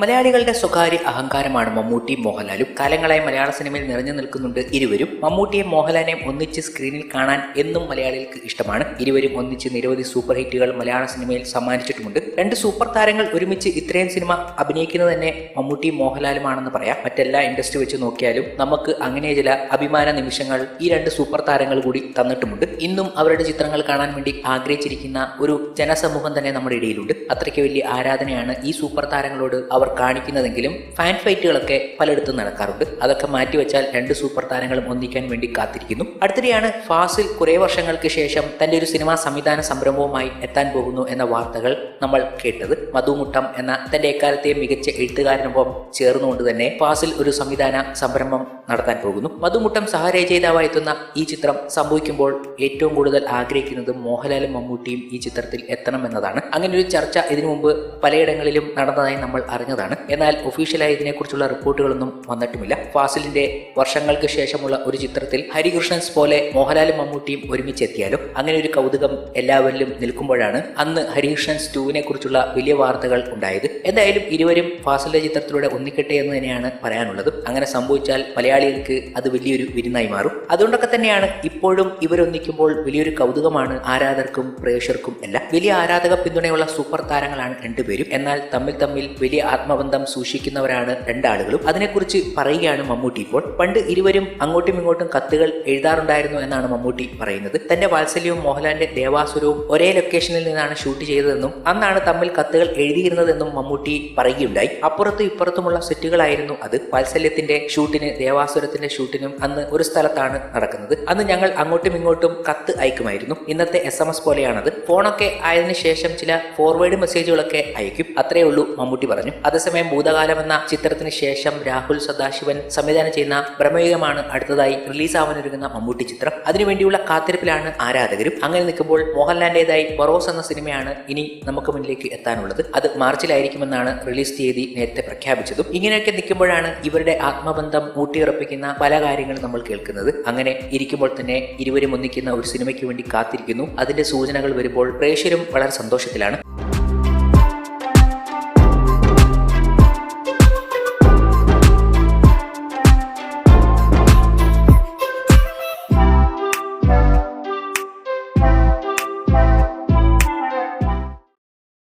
മലയാളികളുടെ സ്വകാര്യ അഹങ്കാരമാണ് മമ്മൂട്ടിയും മോഹൻലാലും. കാലങ്ങളായി മലയാള സിനിമയിൽ നിറഞ്ഞു നിൽക്കുന്നുണ്ട് ഇരുവരും. മമ്മൂട്ടിയും മോഹൻലാലിനെയും ഒന്നിച്ച് സ്ക്രീനിൽ കാണാൻ എന്നും മലയാളികൾക്ക് ഇഷ്ടമാണ്. ഇരുവരും ഒന്നിച്ച് നിരവധി സൂപ്പർ ഹിറ്റുകൾ മലയാള സിനിമയിൽ സമ്മാനിച്ചിട്ടുമുണ്ട്. രണ്ട് സൂപ്പർ താരങ്ങൾ ഒരുമിച്ച് ഇത്രയും സിനിമ അഭിനയിക്കുന്നത് തന്നെ മമ്മൂട്ടിയും മോഹൻലാലുമാണെന്ന് പറയാം. മറ്റെല്ലാ ഇൻഡസ്ട്രി വെച്ച് നോക്കിയാലും നമുക്ക് അങ്ങനെ ചില അഭിമാന നിമിഷങ്ങൾ ഈ രണ്ട് സൂപ്പർ താരങ്ങൾ കൂടി തന്നിട്ടുമുണ്ട്. ഇന്നും അവരുടെ ചിത്രങ്ങൾ കാണാൻ വേണ്ടി ആഗ്രഹിച്ചിരിക്കുന്ന ഒരു ജനസമൂഹം തന്നെ നമ്മുടെ ഇടയിലുണ്ട്. അത്രയ്ക്ക് വലിയ ആരാധനയാണ് ഈ സൂപ്പർ താരങ്ങളോട് അവർ കാണിക്കുന്നതെങ്കിലും ഫാൻ ഫൈറ്റുകളൊക്കെ പലയിടത്തും നടക്കാറുണ്ട്. അതൊക്കെ മാറ്റിവെച്ചാൽ രണ്ട് സൂപ്പർ താരങ്ങളും ഒന്നിക്കാൻ വേണ്ടി കാത്തിരിക്കുന്നു. അടുത്തിടെയാണ് ഫാസിൽ കുറേ വർഷങ്ങൾക്ക് ശേഷം തന്റെ ഒരു സിനിമാ സംവിധാന സംരംഭവുമായി എത്താൻ പോകുന്നു എന്ന വാർത്തകൾ നമ്മൾ കേട്ടത്. മധുമുട്ടം എന്ന തന്റെ എക്കാലത്തെ മികച്ച എഴുത്തുകാരനൊപ്പം ചേർന്നുകൊണ്ട് തന്നെ ഫാസിൽ ഒരു സംവിധാന സംരംഭം നടത്താൻ പോകുന്നു. മധുമുട്ടം സഹരചയിതാവായി എത്തുന്ന ഈ ചിത്രം സംഭവിക്കുമ്പോൾ ഏറ്റവും കൂടുതൽ ആഗ്രഹിക്കുന്നത് മോഹൻലാലും മമ്മൂട്ടിയും ഈ ചിത്രത്തിൽ എത്തണം എന്നതാണ്. അങ്ങനെ ഒരു ചർച്ച ഇതിനു മുമ്പ് പലയിടങ്ങളിലും നടന്നതായി നമ്മൾ അറിഞ്ഞതാണ് എന്നാൽ ഒഫീഷ്യലായി ഇതിനെക്കുറിച്ചുള്ള റിപ്പോർട്ടുകളൊന്നും വന്നിട്ടുമില്ല. ഫാസിലിന്റെ വർഷങ്ങൾക്ക് ശേഷമുള്ള ഒരു ചിത്രത്തിൽ ഹരികൃഷ്ണൻസ് പോലെ മോഹൻലാലും മമ്മൂട്ടിയും ഒരുമിച്ചെത്തിയാലും അങ്ങനെ ഒരു കൗതുകം എല്ലാവരിലും നിൽക്കുമ്പോഴാണ് അന്ന് ഹരികൃഷ്ണൻസ് ടുവിനെ കുറിച്ചുള്ള വലിയ വാർത്തകൾ ഉണ്ടായത്. എന്തായാലും ഇരുവരും ഫാസിലിന്റെ ചിത്രത്തിലൂടെ ഒന്നിക്കട്ടെ എന്ന് തന്നെയാണ് പറയാനുള്ളത്. അങ്ങനെ സംഭവിച്ചാൽ മലയാളികൾക്ക് അത് വലിയൊരു വിരുന്നായി മാറും. അതുകൊണ്ടൊക്കെ തന്നെയാണ് ഇപ്പോഴും ഇവരൊന്നിക്കുമ്പോൾ വലിയൊരു കൗതുകമാണ് ആരാധകർക്കും പ്രേക്ഷകർക്കും എല്ലാം. വലിയ ആരാധക പിന്തുണയുള്ള സൂപ്പർ താരങ്ങളാണ് രണ്ടുപേരും. എന്നാൽ തമ്മിൽ തമ്മിൽ വലിയ ആത്മബന്ധം സൂക്ഷിക്കുന്നവരാണ് രണ്ടാളുകളും. അതിനെക്കുറിച്ച് പറയുകയാണ് മമ്മൂട്ടി ഇപ്പോൾ. പണ്ട് ഇരുവരും അങ്ങോട്ടും ഇങ്ങോട്ടും കത്തുകൾ എഴുതാറുണ്ടായിരുന്നു എന്നാണ് മമ്മൂട്ടി പറയുന്നത്. തന്റെ വാത്സല്യവും മോഹൻലാലിന്റെ ദേവാസുരവും ഒരേ ലൊക്കേഷനിൽ നിന്നാണ് ഷൂട്ട് ചെയ്തതെന്നും അന്നാണ് തമ്മിൽ കത്തുകൾ എഴുതിയിരുന്നതെന്നും മമ്മൂട്ടി പറയുകയുണ്ടായി. അപ്പുറത്തും ഇപ്പുറത്തുമുള്ള സെറ്റുകളായിരുന്നു അത്. വാത്സല്യത്തിന്റെ ഷൂട്ടിന് ദേവാസുരത്തിന്റെ ഷൂട്ടിനും അന്ന് ഒരു സ്ഥലത്താണ് നടക്കുന്നത്. അന്ന് ഞങ്ങൾ അങ്ങോട്ടും ഇങ്ങോട്ടും കത്ത് അയക്കുമായിരുന്നു. ഇന്നത്തെ എസ് എം എസ് പോലെയാണത്. ഫോണൊക്കെ ആയതിനു ശേഷം ചില ഫോർവേഡ് മെസ്സേജുകളൊക്കെ അയക്കും. അത്രയേ ഉള്ളൂ മമ്മൂട്ടി പറഞ്ഞു. അതേസമയം ഭൂതകാലം എന്ന ചിത്രത്തിന് ശേഷം രാഹുൽ സദാശിവൻ സംവിധാനം ചെയ്യുന്ന ബ്രഹ്മയുഗമാണ് അടുത്തതായി റിലീസ് ആവാനൊരുങ്ങുന്ന മമ്മൂട്ടി ചിത്രം. അതിനുവേണ്ടിയുള്ള കാത്തിരിപ്പിലാണ് ആരാധകരും. അങ്ങനെ നിൽക്കുമ്പോൾ മോഹൻലാലിന്റേതായി ബറോസ് എന്ന സിനിമയാണ് ഇനി നമുക്ക് മുന്നിലേക്ക് എത്താനുള്ളത്. അത് മാർച്ചിലായിരിക്കുമെന്നാണ് റിലീസ് തീയതി നേരത്തെ പ്രഖ്യാപിച്ചതും. ഇങ്ങനെയൊക്കെ നിൽക്കുമ്പോഴാണ് ഇവരുടെ ആത്മബന്ധം ഊട്ടിയുറപ്പിക്കുന്ന പല കാര്യങ്ങളും നമ്മൾ കേൾക്കുന്നത്. അങ്ങനെ ഇരിക്കുമ്പോൾ തന്നെ ഇരുവരും ഒന്നിക്കുന്ന ഒരു സിനിമയ്ക്ക് വേണ്ടി കാത്തിരിക്കുന്നു. അതിന്റെ സൂചനകൾ വരുമ്പോൾ പ്രേക്ഷകരും വളരെ സന്തോഷത്തിലാണ്.